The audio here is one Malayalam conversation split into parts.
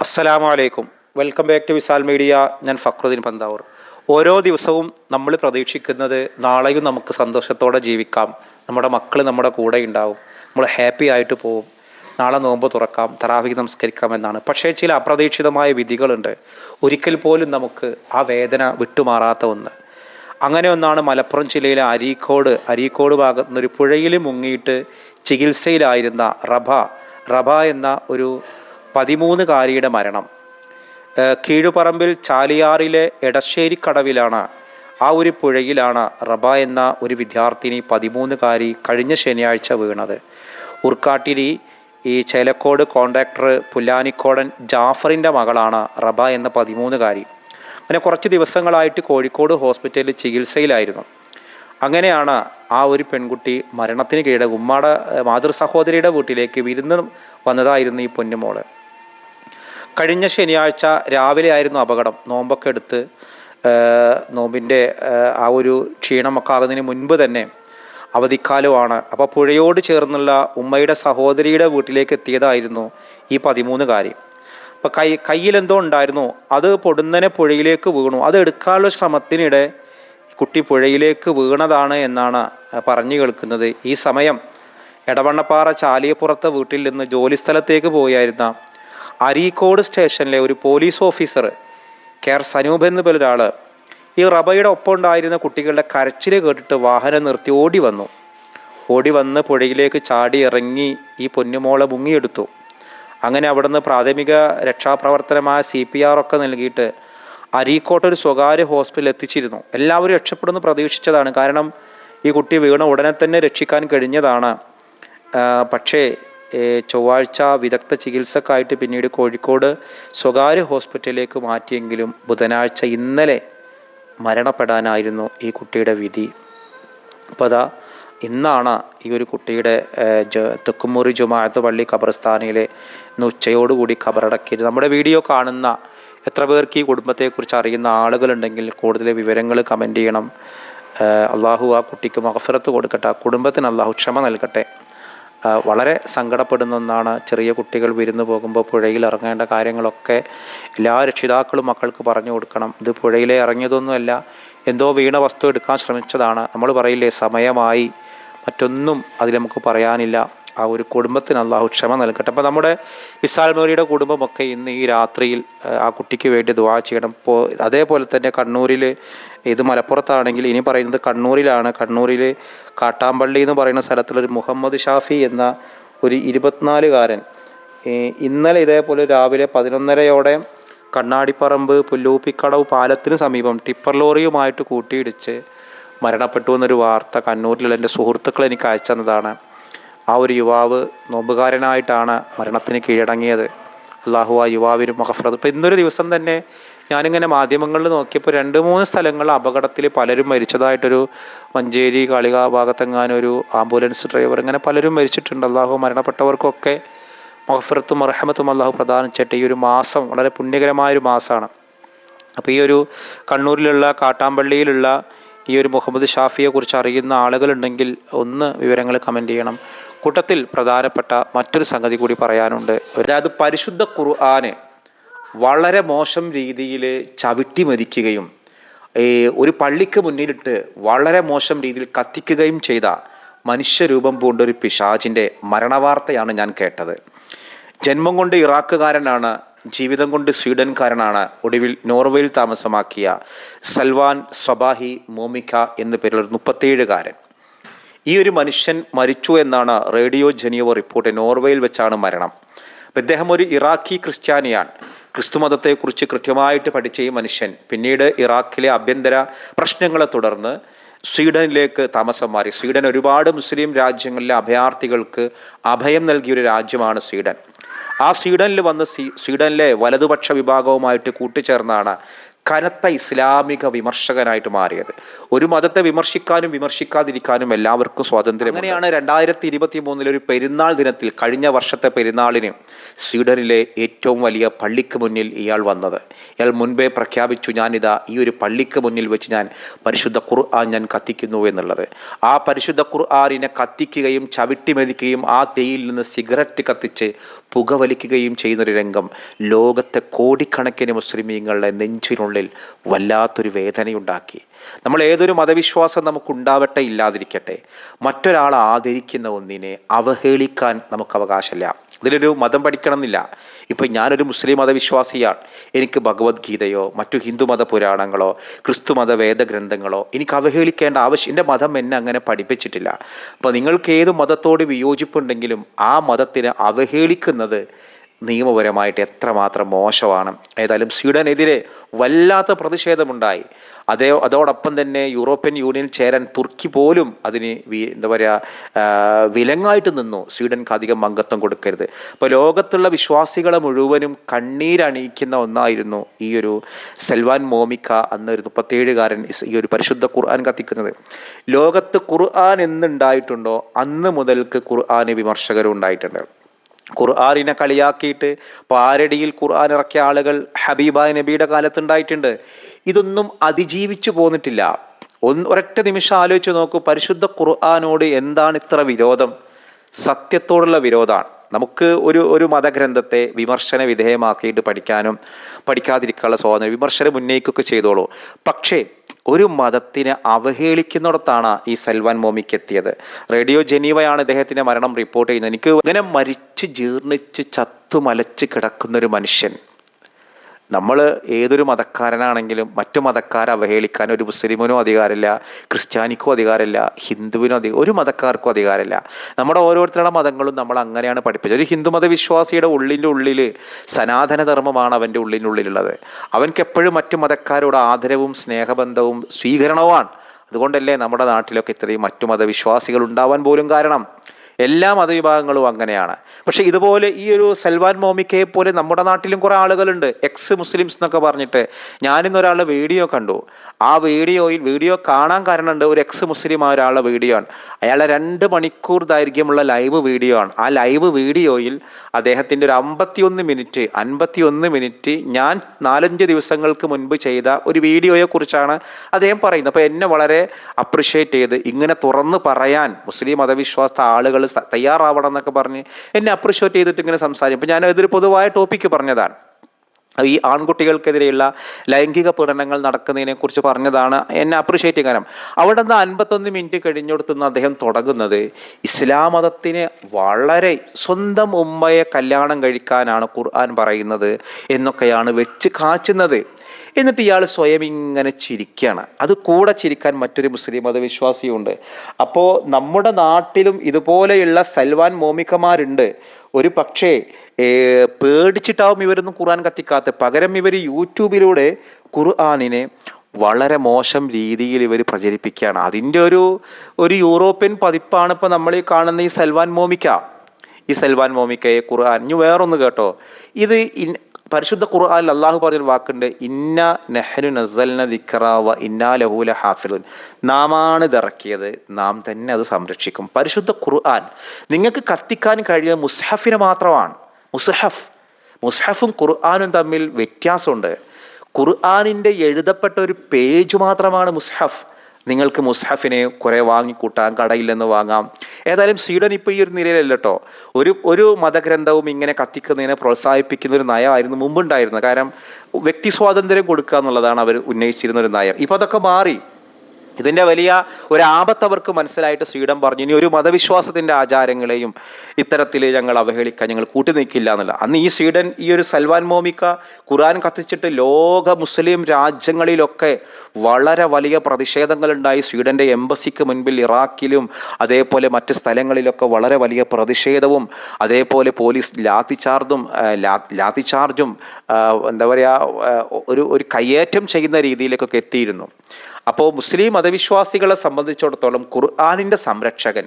അസ്സലാമു അലൈക്കും. Welcome back to Visal media. ഞാൻ ഫക്രുദ്ദീൻ പന്താവൂർ. ഓരോ ദിവസവും നമ്മൾ പ്രതീക്ഷിക്കുന്നത് നാളെയും നമുക്ക് സന്തോഷത്തോടെ ജീവിക്കാം. നമ്മുടെ മക്കൾ നമ്മുടെ കൂടെ ഉണ്ടാവും. നമ്മൾ ഹാപ്പി ആയിട്ട് പോവും. നാളെ നോമ്പ് തുറക്കാം തറാവിക്ക് നമസ്കരിക്കാം എന്നാണ്. പക്ഷേ ചില അപ്രതീക്ഷിതമായ വിധികളുണ്ട്. ഒരിക്കൽ പോലും നമുക്ക് ആ വേദന വിട്ടുമാറാത്ത ഒന്ന്. അങ്ങനെ ഒന്നാണ് മലപ്പുറം ജില്ലയിലെ അരീക്കോട്. അരീക്കോട് ഭാഗത്ത് നിന്ന് ഒരു പുഴയിൽ മുങ്ങിയിട്ട് ചികിത്സയിലായിരുന്ന റഭ. റഭ എന്ന ഒരു പതിമൂന്നുകാരിയുടെ മരണം. കീഴുപറമ്പിൽ ചാലിയാറിലെ എടശ്ശേരിക്കടവിലാണ് ആ ഒരു പുഴയിലാണ് റബ എന്ന ഒരു വിദ്യാർത്ഥിനി പതിമൂന്നുകാരി കഴിഞ്ഞ ശനിയാഴ്ച വീണത്. ഉർക്കാട്ടിരി ഈ ചേലക്കോട് കോൺട്രാക്ടർ പുല്ലാനിക്കോടൻ ജാഫറിന്റെ മകളാണ് റബ എന്ന പതിമൂന്നുകാരി. അങ്ങനെ കുറച്ച് ദിവസങ്ങളായിട്ട് കോഴിക്കോട് ഹോസ്പിറ്റലിൽ ചികിത്സയിലായിരുന്നു. അങ്ങനെയാണ് ആ ഒരു പെൺകുട്ടി മരണത്തിന് കീഴ ഉമ്മാടെ മാതൃസഹോദരിയുടെ മാതൃ സഹോദരിയുടെ വീട്ടിലേക്ക് വിരുന്ന് വന്നതായിരുന്നു ഈ പൊന്നുമോൾ. കഴിഞ്ഞ ശനിയാഴ്ച രാവിലെ ആയിരുന്നു അപകടം. നോമ്പൊക്കെ എടുത്ത് നോമ്പിന്റെ ആ ഒരു ക്ഷീണമൊക്കെ ആകുന്നതിന് മുൻപ് തന്നെ അവധിക്കാലമാണ്. അപ്പോൾ പുഴയോട് ചേർന്നുള്ള ഉമ്മയുടെ സഹോദരിയുടെ വീട്ടിലേക്ക് എത്തിയതായിരുന്നു ഈ പതിമൂന്നുകാരി അപ്പോൾ കൈ കയ്യിലെന്തോ ഉണ്ടായിരുന്നു. അത് പൊടുന്നനെ പുഴയിലേക്ക് വീണു. അത് എടുക്കാനുള്ള ശ്രമത്തിനിടെ കുട്ടി പുഴയിലേക്ക് വീണതാണ് എന്നാണ് പറഞ്ഞു കേൾക്കുന്നത്. ഈ സമയം എടവണ്ണപ്പാറ ചാലിയപ്പുറത്തെ വീട്ടിൽ നിന്ന് ജോലിസ്ഥലത്തേക്ക് പോയായിരുന്ന അരീക്കോട് സ്റ്റേഷനിലെ ഒരു police officer K R Sanoop എന്ന് പേരൊരാൾ ഈ റബയുടെ ഒപ്പം ഉണ്ടായിരുന്ന കുട്ടികളുടെ കരച്ചിൽ കേട്ടിട്ട് വാഹനം നിർത്തി ഓടി വന്നു. ഓടി വന്ന് പുഴയിലേക്ക് ചാടി ഇറങ്ങി ഈ പൊന്നുമോളെ മുങ്ങിയെടുത്തു. അങ്ങനെ അവിടുന്ന് പ്രാഥമിക രക്ഷാപ്രവർത്തനമായ സി പി ആർ ഒക്കെ നൽകിയിട്ട് അരീക്കോട്ട് ഒരു സ്വകാര്യ ഹോസ്പിറ്റലിൽ എത്തിച്ചിരുന്നു. എല്ലാവരും രക്ഷപ്പെടുന്നു പ്രതീക്ഷിച്ചതാണ്. കാരണം ഈ കുട്ടി വീണ ഉടനെ തന്നെ രക്ഷിക്കാൻ കഴിഞ്ഞതാണ്. പക്ഷേ ചൊവ്വാഴ്ച വിദഗ്ധ ചികിത്സക്കായിട്ട് പിന്നീട് കോഴിക്കോട് സ്വകാര്യ ഹോസ്പിറ്റലിലേക്ക് മാറ്റിയെങ്കിലും ബുധനാഴ്ച ഇന്നലെ മരണപ്പെടാനായിരുന്നു ഈ കുട്ടിയുടെ വിധി. അപ്പോൾ അതാ ഇന്നാണ് ഈ ഒരു കുട്ടിയുടെ തെക്കുമുറി ജുമാഅത്ത് പള്ളി ഖബർസ്ഥാനിൽ ഇന്ന് ഉച്ചയോടുകൂടി ഖബറടക്കിയത്. നമ്മുടെ വീഡിയോ കാണുന്ന എത്ര പേർക്ക് ഈ കുടുംബത്തെക്കുറിച്ച് അറിയുന്ന ആളുകളുണ്ടെങ്കിൽ കൂടുതൽ വിവരങ്ങൾ കമന്റ് ചെയ്യണം. അള്ളാഹു ആ കുട്ടിക്ക് മഹഫിറത്ത് കൊടുക്കട്ടെ ആ കുടുംബത്തിന് അള്ളാഹു ക്ഷമ നൽകട്ടെ. വളരെ സങ്കടപ്പെടുന്ന ഒന്നാണ് ചെറിയ കുട്ടികൾ വിരുന്ന് പോകുമ്പോൾ പുഴയിൽ ഇറങ്ങേണ്ട കാര്യങ്ങളൊക്കെ എല്ലാ രക്ഷിതാക്കളും മക്കൾക്ക് പറഞ്ഞു കൊടുക്കണം. ഇത് പുഴയിലെ ഇറങ്ങിയതൊന്നുമല്ല എന്തോ വീണ വസ്തു എടുക്കാൻ ശ്രമിച്ചതാണ്. നമ്മൾ പറയില്ലേ സമയമായി. മറ്റൊന്നും അതിൽ നമുക്ക് പറയാനില്ല. ആ ഒരു കുടുംബത്തിന് അള്ളാഹു ക്ഷമ നൽകട്ടെ. അപ്പോൾ നമ്മുടെ വിശാൽ മോരിയുടെ കുടുംബമൊക്കെ ഇന്ന് ഈ രാത്രിയിൽ ആ, കുട്ടിക്ക് വേണ്ടി ദുവാ ചെയ്യണം. ഇപ്പോൾ അതേപോലെ തന്നെ കണ്ണൂരിൽ ഇത് മലപ്പുറത്താണെങ്കിൽ ഇനി പറയുന്നത് കണ്ണൂരിലാണ്. കണ്ണൂരിൽ കാട്ടാമ്പള്ളി എന്ന് പറയുന്ന സ്ഥലത്തുള്ളൊരു മുഹമ്മദ് ഷാഫി എന്ന ഒരു ഇരുപത്തിനാലുകാരൻ ഇന്നലെ ഇതേപോലെ രാവിലെ പതിനൊന്നരയോടെ കണ്ണാടിപ്പറമ്പ് പുല്ലൂപ്പിക്കടവ് പാലത്തിന് സമീപം ടിപ്പർ ലോറിയുമായിട്ട് കൂട്ടിയിടിച്ച് മരണപ്പെട്ടു എന്നൊരു വാർത്ത കണ്ണൂരിലുള്ള എന്റെ സുഹൃത്തുക്കൾ എനിക്ക് അയച്ചു തന്നതാണ്. ആ ഒരു യുവാവ് നോമ്പുകാരനായിട്ടാണ് മരണത്തിന് കീഴടങ്ങിയത്. അള്ളാഹു ആ യുവാവിന് മഹഫറത് ഇപ്പം ഇന്നൊരു ദിവസം തന്നെ ഞാനിങ്ങനെ മാധ്യമങ്ങളിൽ നോക്കിയപ്പോൾ രണ്ട് മൂന്ന് സ്ഥലങ്ങൾ അപകടത്തിൽ പലരും മരിച്ചതായിട്ടൊരു മഞ്ചേരി കാളിക ഭാഗത്തെങ്ങാനൊരു ആംബുലൻസ് ഡ്രൈവർ ഇങ്ങനെ പലരും മരിച്ചിട്ടുണ്ട്. അള്ളാഹു മരണപ്പെട്ടവർക്കൊക്കെ മഹഫറത്തും അർഹമത്തും അള്ളാഹു പ്രദാനം ചെയ്യട്ടെ. ഈ ഒരു മാസം വളരെ പുണ്യകരമായൊരു മാസമാണ് അപ്പോൾ ഈ ഒരു കണ്ണൂരിലുള്ള കാട്ടാമ്പള്ളിയിലുള്ള ഈ ഒരു മുഹമ്മദ് ഷാഫിയെ കുറിച്ച് അറിയുന്ന ആളുകളുണ്ടെങ്കിൽ ഒന്ന് വിവരങ്ങൾ കമന്റ് ചെയ്യണം. കൂട്ടത്തിൽ പ്രധാനപ്പെട്ട മറ്റൊരു സംഗതി കൂടി പറയാനുണ്ട്. അതായത് പരിശുദ്ധ ഖുർആാന് വളരെ മോശം രീതിയിൽ ചവിട്ടി മരിക്കുകയും ഒരു പള്ളിക്ക് മുന്നിലിട്ട് വളരെ മോശം രീതിയിൽ കത്തിക്കുകയും ചെയ്ത മനുഷ്യരൂപം പൂണ്ട ഒരു പിശാചിന്റെ മരണവാർത്തയാണ് ഞാൻ കേട്ടത്. ജന്മം കൊണ്ട് ഇറാഖുകാരനാണ് ജീവിതം കൊണ്ട് സ്വീഡൻകാരനാണ് ഒടുവിൽ നോർവേയിൽ താമസമാക്കിയ സൽവാൻ സ്വബാഹി മോമിക്ക എന്നു പേരുള്ള ഒരു മുപ്പത്തേഴുകാരൻ. ഈ ഒരു മനുഷ്യൻ മരിച്ചു എന്നാണ് റേഡിയോ ജനിയോ റിപ്പോർട്ട് നോർവേയിൽ വെച്ചാണ് മരണം. അപ്പം ഇദ്ദേഹം ഒരു ഇറാഖി ക്രിസ്ത്യാനിയാണ്. ക്രിസ്തു മതത്തെക്കുറിച്ച് കൃത്യമായിട്ട് പഠിച്ച ഈ മനുഷ്യൻ പിന്നീട് ഇറാഖിലെ ആഭ്യന്തര പ്രശ്നങ്ങളെ തുടർന്ന് സ്വീഡനിലേക്ക് താമസം മാറി. സ്വീഡൻ ഒരുപാട് മുസ്ലിം രാജ്യങ്ങളിലെ അഭയാർത്ഥികൾക്ക് അഭയം നൽകിയ ഒരു രാജ്യമാണ് സ്വീഡൻ. ആ സ്വീഡനിൽ വന്ന് സ്വീ- സ്വീഡനിലെ വലതുപക്ഷ വിഭാഗവുമായിട്ട് കൂട്ടിച്ചേർന്നാണ് കനത്ത ഇസ്ലാമിക വിമർശകനായിട്ട് മാറിയത്. ഒരു മതത്തെ വിമർശിക്കാനും വിമർശിക്കാതിരിക്കാനും എല്ലാവർക്കും സ്വാതന്ത്ര്യം അങ്ങനെയാണ് രണ്ടായിരത്തി ഇരുപത്തി മൂന്നിൽ ഒരു പെരുന്നാൾ ദിനത്തിൽ കഴിഞ്ഞ വർഷത്തെ പെരുന്നാളിന് സ്വീഡനിലെ ഏറ്റവും വലിയ പള്ളിക്ക് മുന്നിൽ ഇയാൾ വന്നത്. ഇയാൾ മുൻപേ പ്രഖ്യാപിച്ചു ഞാനിതാ ഈ ഒരു പള്ളിക്ക് മുന്നിൽ വെച്ച് ഞാൻ പരിശുദ്ധ ഖുർആൻ ഞാൻ കത്തിക്കുന്നു എന്നുള്ളത്. ആ പരിശുദ്ധ ഖുർആാനിനെ കത്തിക്കുകയും ചവിട്ടിമെതിക്കുകയും ആ തീയിൽ നിന്ന് സിഗരറ്റ് കത്തിച്ച് പുകവലിക്കുകയും ചെയ്യുന്നൊരു രംഗം ലോകത്തെ കോടിക്കണക്കിന് മുസ്ലിമീങ്ങളുടെ നെഞ്ചിനുള്ളിൽ വല്ലാത്തൊരു വേദനയുണ്ടാക്കി. നമ്മൾ ഏതൊരു മതവിശ്വാസം നമുക്കുണ്ടാവട്ടെ ഇല്ലാതിരിക്കട്ടെ മറ്റൊരാൾ ആദരിക്കുന്ന ഒന്നിനെ അവഹേളിക്കാൻ നമുക്ക് അവകാശമില്ല. ഇതിലൊരു മതം പഠിക്കണമെന്നില്ല. ഇപ്പം ഞാനൊരു മുസ്ലിം മതവിശ്വാസിയാണ്. എനിക്ക് ഭഗവത്ഗീതയോ മറ്റു ഹിന്ദു ഹിന്ദുമത പുരാണങ്ങളോ ക്രിസ്തുമത വേദഗ്രന്ഥങ്ങളോ എനിക്ക് അവഹേളിക്കേണ്ട ആവശ്യം എന്റെ മതം എന്നെ അങ്ങനെ പഠിപ്പിച്ചിട്ടില്ല. അപ്പോൾ നിങ്ങൾക്ക് ഏത് മതത്തോട് വിയോജിപ്പുണ്ടെങ്കിലും ആ മതത്തിനെ അവഹേളിക്കുന്നത് നിയമപരമായിട്ട് എത്രമാത്രം മോശമാണ്. ഏതായാലും സ്വീഡനെതിരെ വല്ലാത്ത പ്രതിഷേധമുണ്ടായി. അതേ അതോടൊപ്പം തന്നെ യൂറോപ്യൻ യൂണിയൻ ചേരാൻ തുർക്കി പോലും അതിന് എന്താ പറയുക വിലങ്ങായിട്ട് നിന്നു. സ്വീഡൻക്ക് അധികം അംഗത്വം കൊടുക്കരുത്. അപ്പോൾ ലോകത്തുള്ള വിശ്വാസികളെ മുഴുവനും കണ്ണീരണിയിക്കുന്ന ഒന്നായിരുന്നു ഈ ഒരു സെൽവാൻ മോമിക്ക എന്നൊരു മുപ്പത്തേഴുകാരൻ ഇസ് ഈ ഒരു പരിശുദ്ധ ഖുർആൻ കത്തിക്കുന്നത്. ലോകത്ത് ഖുർആൻ എന്നുണ്ടായിട്ടുണ്ടോ അന്ന് മുതൽക്ക് ഖുർആന് വിമർശകരും ഉണ്ടായിട്ടുണ്ട് ഖുർആാനിനെ കളിയാക്കിയിട്ട് പാരടിയിൽ ഖുർആൻ ഇറക്കിയ ആളുകൾ ഹബീബ നബിയുടെ കാലത്തുണ്ടായിട്ടുണ്ട്. ഇതൊന്നും അതിജീവിച്ചു പോന്നിട്ടില്ല. ഒന്ന് ഒരൊറ്റ നിമിഷം ആലോചിച്ച് നോക്കൂ. പരിശുദ്ധ ഖുർആാനോട് എന്താണ് ഇത്ര വിരോധം? സത്യത്തോടുള്ള വിരോധമാണ്. നമുക്ക് ഒരു ഒരു മതഗ്രന്ഥത്തെ വിമർശന വിധേയമാക്കിയിട്ട് പഠിക്കാനും പഠിക്കാതിരിക്കാനുള്ള സ്വാതന്ത്ര്യം വിമർശനം ഉന്നയിക്കുകയൊക്കെ ചെയ്തോളൂ. പക്ഷേ ഒരു മതത്തിനെ അവഹേളിക്കുന്നിടത്താണ് ഈ സൽവാൻ മോമിക്ക് എത്തിയത്. റേഡിയോ ജനീവയാണ് ഇദ്ദേഹത്തിന്റെ മരണം റിപ്പോർട്ട് ചെയ്യുന്നത്. എനിക്ക് ഇങ്ങനെ മരിച്ച് ജീർണിച്ച് ചത്തു മലച്ച് കിടക്കുന്ന ഒരു മനുഷ്യൻ. നമ്മൾ ഏതൊരു മതക്കാരനാണെങ്കിലും മറ്റു മതക്കാരെ അവഹേളിക്കാൻ ഒരു മുസ്ലിമിനും അധികാരമില്ല ക്രിസ്ത്യാനിക്കും അധികാരമില്ല ഹിന്ദുവിനും അധികം ഒരു മതക്കാർക്കും അധികാരമില്ല. നമ്മുടെ ഓരോരുത്തരുടെ മതങ്ങളും നമ്മൾ അങ്ങനെയാണ് പഠിപ്പിച്ചത്. ഒരു ഹിന്ദു മതവിശ്വാസിയുടെ ഉള്ളിന്റെ ഉള്ളിൽ സനാതനധർമ്മമാണ് അവന്റെ ഉള്ളിന്റെ ഉള്ളിലുള്ളത്. അവൻക്ക് എപ്പോഴും മറ്റു മതക്കാരോട് ആദരവും സ്നേഹബന്ധവും സ്വീകരണവുമാണ്. അതുകൊണ്ടല്ലേ നമ്മുടെ നാട്ടിലൊക്കെ ഇത്രയും മറ്റു മതവിശ്വാസികൾ ഉണ്ടാവാൻ പോലും കാരണം. എല്ലാ മതവിഭാഗങ്ങളും അങ്ങനെയാണ്. പക്ഷെ ഇതുപോലെ ഈ ഒരു സൽവാൻ മോമിക്കയെ പോലെ നമ്മുടെ നാട്ടിലും കുറേ ആളുകളുണ്ട്. എക്സ് മുസ്ലിംസ് എന്നൊക്കെ പറഞ്ഞിട്ട് ഞാനിന്ന് ഒരാളുടെ വീഡിയോ കണ്ടു. ആ വീഡിയോയിൽ വീഡിയോ കാണാൻ കാരണമുണ്ട് ഒരു എക്സ് മുസ്ലിം ആ ഒരാളുടെ വീഡിയോ ആണ്. അയാളെ രണ്ട് മണിക്കൂർ ദൈർഘ്യമുള്ള ലൈവ് വീഡിയോ ആണ്. ആ ലൈവ് വീഡിയോയിൽ അദ്ദേഹത്തിന്റെ ഒരു അമ്പത്തിയൊന്ന് മിനിറ്റ് അൻപത്തിയൊന്ന് മിനിറ്റ് ഞാൻ നാലഞ്ച് ദിവസങ്ങൾക്ക് മുൻപ് ചെയ്ത ഒരു വീഡിയോയെ കുറിച്ചാണ് അദ്ദേഹം പറയുന്നത്. അപ്പോൾ എന്നെ വളരെ അപ്രിഷ്യേറ്റ് ചെയ്ത് ഇങ്ങനെ തുറന്ന് പറയാൻ മുസ്ലിം മതവിശ്വാസ ആളുകൾ തയ്യാറാവണം എന്നൊക്കെ പറഞ്ഞ് എന്നെ അപ്രിഷ്യേറ്റ് ചെയ്തിട്ട് ഇങ്ങനെ സംസാരിക്കും. അപ്പോൾ ഞാൻ ഇതൊരു പൊതുവായ ടോപ്പിക്ക് പറഞ്ഞതാണ്. ഈ ആൺകുട്ടികൾക്കെതിരെയുള്ള ലൈംഗിക പീഡനങ്ങൾ നടക്കുന്നതിനെ കുറിച്ച് പറഞ്ഞതാണ് എന്നെ അപ്രിഷ്യേറ്റ് ചെയ്യാനും അവിടെ നിന്ന് അൻപത്തൊന്ന് മിനിറ്റ് കഴിഞ്ഞെടുത്തുനിന്ന് അദ്ദേഹം തുടങ്ങുന്നത് ഇസ്ലാം മതത്തിന് വളരെ സ്വന്തം ഉമ്മയെ കല്യാണം കഴിക്കാനാണ് ഖുർആൻ പറയുന്നത് എന്നൊക്കെയാണ് വെച്ച് കാച്ചുന്നത്. എന്നിട്ട് ഇയാൾ സ്വയം ഇങ്ങനെ ചിരിക്കുകയാണ്. അത് കൂടെ ചിരിക്കാൻ മറ്റൊരു മുസ്ലിം മതവിശ്വാസിയുണ്ട്. അപ്പോൾ നമ്മുടെ നാട്ടിലും ഇതുപോലെയുള്ള സൽവാൻ മോമിക്കമാരുണ്ട് ഒരു പക്ഷേ പേടിച്ചിട്ടാവും ഇവരൊന്നും ഖുർആൻ കത്തിക്കാത്ത. പകരം ഇവർ യൂട്യൂബിലൂടെ ഖുർആാനിനെ വളരെ മോശം രീതിയിൽ ഇവർ പ്രചരിപ്പിക്കുകയാണ്. അതിന്റെ ഒരു ഒരു യൂറോപ്യൻ പതിപ്പാണ് ഇപ്പോൾ നമ്മൾ ഈ കാണുന്ന ഈ സൽവാൻ മോമിക്ക. ഈ സൽവാൻ മോമിക്കയെ ഖുർആൻ. ഇനി വേറൊന്ന് കേട്ടോ. ഇത് പരിശുദ്ധ ഖുർആനിൽ അള്ളാഹു പറഞ്ഞൊരു വാക്കുണ്ട്. ഇന്ന നെഹ്നു നസൽന ദിക്റാവ ഇന്നാ ലഹൂല ഹാഫിലുൻ നാമാണ് ഇതിറക്കിയത്. നാം തന്നെ അത് സംരക്ഷിക്കും. പരിശുദ്ധ ഖുർആൻ നിങ്ങൾക്ക് കത്തിക്കാൻ കഴിയുന്ന മുസ്ഹഫിന് മാത്രമാണ്. മുസ്ഹഫ്. മുസ്ഹഫും ഖുർആാനും തമ്മിൽ വ്യത്യാസമുണ്ട്. ഖുർആാനിന്റെ എഴുതപ്പെട്ട ഒരു പേജ് മാത്രമാണ് മുസ്ഹഫ്. നിങ്ങൾക്ക് മുസ്ഹഫിനെ കുറെ വാങ്ങിക്കൂട്ടാം കടയിൽ നിന്ന് വാങ്ങാം. ഏതായാലും സ്വീഡൻ ഇപ്പോൾ ഈ ഒരു നിലയിലല്ല കേട്ടോ ഒരു ഒരു മതഗ്രന്ഥവും ഇങ്ങനെ കത്തിക്കുന്നതിനെ പ്രോത്സാഹിപ്പിക്കുന്ന ഒരു നയമായിരുന്നു മുമ്പുണ്ടായിരുന്നത്. കാരണം വ്യക്തി സ്വാതന്ത്ര്യം കൊടുക്കുക എന്നുള്ളതാണ് അവർ ഉന്നയിച്ചിരുന്ന ഒരു നയം. ഇപ്പോൾ അതൊക്കെ മാറി. ഇതിന്റെ വലിയ ഒരു ആപത്ത് അവർക്ക് മനസ്സിലായിട്ട് സ്വീഡൻ പറഞ്ഞു ഇനി ഒരു മതവിശ്വാസത്തിന്റെ ആചാരങ്ങളെയും ഇത്തരത്തിൽ ഞങ്ങൾ അവഹേളിക്കാൻ ഞങ്ങൾ കൂട്ടി നിൽക്കില്ല എന്നുള്ള അന്ന് ഈ സ്വീഡൻ ഈ ഒരു സൽവാൻ മോമിക്ക ഖുറാൻ കത്തിച്ചിട്ട് ലോക മുസ്ലിം രാജ്യങ്ങളിലൊക്കെ വളരെ വലിയ പ്രതിഷേധങ്ങളുണ്ടായി. സ്വീഡന്റെ എംബസിക്ക് മുൻപിൽ ഇറാഖിലും അതേപോലെ മറ്റ് സ്ഥലങ്ങളിലൊക്കെ വളരെ വലിയ പ്രതിഷേധവും അതേപോലെ പോലീസ് ലാത്തിചാർജും ലാത്തിചാർജും എന്താ പറയുക ഒരു ഒരു കയ്യേറ്റം ചെയ്യുന്ന രീതിയിലേക്കൊക്കെ എത്തിയിരുന്നു. അപ്പോൾ മുസ്ലിം മതവിശ്വാസികളെ സംബന്ധിച്ചിടത്തോളം ഖുർആാനിന്റെ സംരക്ഷകൻ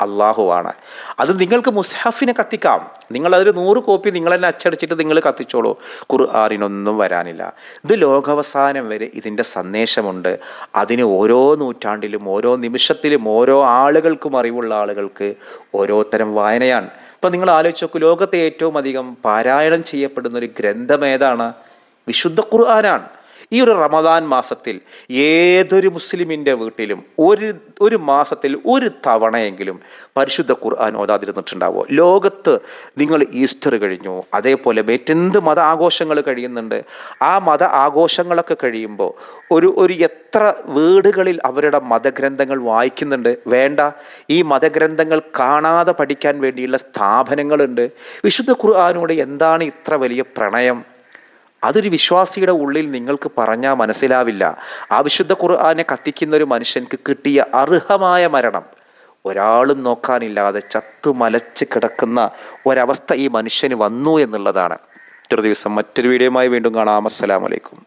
അള്ളാഹുവാണ് അത് നിങ്ങൾക്ക് മുസ്ഹഫിനെ കത്തിക്കാം. നിങ്ങൾ അതിൽ നൂറ് കോപ്പി നിങ്ങൾ തന്നെ അച്ചടിച്ചിട്ട് നിങ്ങൾ കത്തിച്ചോളൂ. ഖുർആാനിനൊന്നും വരാനില്ല. ഇത് ലോകാവസാനം വരെ ഇതിന്റെ സന്ദേശമുണ്ട്. അതിന് ഓരോ നൂറ്റാണ്ടിലും ഓരോ നിമിഷത്തിലും ഓരോ ആളുകൾക്കും അറിവുള്ള ആളുകൾക്ക് ഓരോത്തരം വായനയാണ്. ഇപ്പം നിങ്ങൾ ആലോചിച്ച് നോക്കൂ ലോകത്തെ ഏറ്റവും അധികം പാരായണം ചെയ്യപ്പെടുന്ന ഒരു ഗ്രന്ഥം ഏതാണ്? വിശുദ്ധ ഖുർആനാണ്. ഈ ഒരു റമദാൻ മാസത്തിൽ ഏതൊരു മുസ്ലിമിന്റെ വീട്ടിലും ഒരു ഒരു മാസത്തിൽ ഒരു തവണയെങ്കിലും പരിശുദ്ധ ഖുർആൻ ഓതാതിരുന്നിട്ടുണ്ടാവുമോ ലോകത്ത് നിങ്ങൾ ഈസ്റ്റർ കഴിഞ്ഞു അതേപോലെ മറ്റെന്ത് മത ആഘോഷങ്ങൾ കഴിയുന്നുണ്ട്? ആ മത ആഘോഷങ്ങളൊക്കെ കഴിയുമ്പോൾ ഒരു ഒരു എത്ര വീടുകളിൽ അവരുടെ മതഗ്രന്ഥങ്ങൾ വായിക്കുന്നുണ്ട്? വേണ്ട. ഈ മതഗ്രന്ഥങ്ങൾ കാണാതെ പഠിക്കാൻ വേണ്ടിയുള്ള സ്ഥാപനങ്ങളുണ്ട്. വിശുദ്ധ ഖുർആാനോട് എന്താണ് ഇത്ര വലിയ പ്രണയം? അതൊരു വിശ്വാസിയുടെ ഉള്ളിൽ നിങ്ങൾക്ക് പറഞ്ഞാൽ മനസ്സിലാവില്ല. ആ വിശുദ്ധ ഖുർആനെ കത്തിക്കുന്ന ഒരു മനുഷ്യൻക്ക് കിട്ടിയ അർഹമായ മരണം ഒരാളും നോക്കാനില്ലാതെ ചത്തു മലച്ച് കിടക്കുന്ന ഒരവസ്ഥ ഈ മനുഷ്യന് വന്നു എന്നുള്ളതാണ്. ഇത്ര ദിവസം മറ്റൊരു വീഡിയോയുമായി വീണ്ടും കാണാം. അസ്സലാമലൈക്കും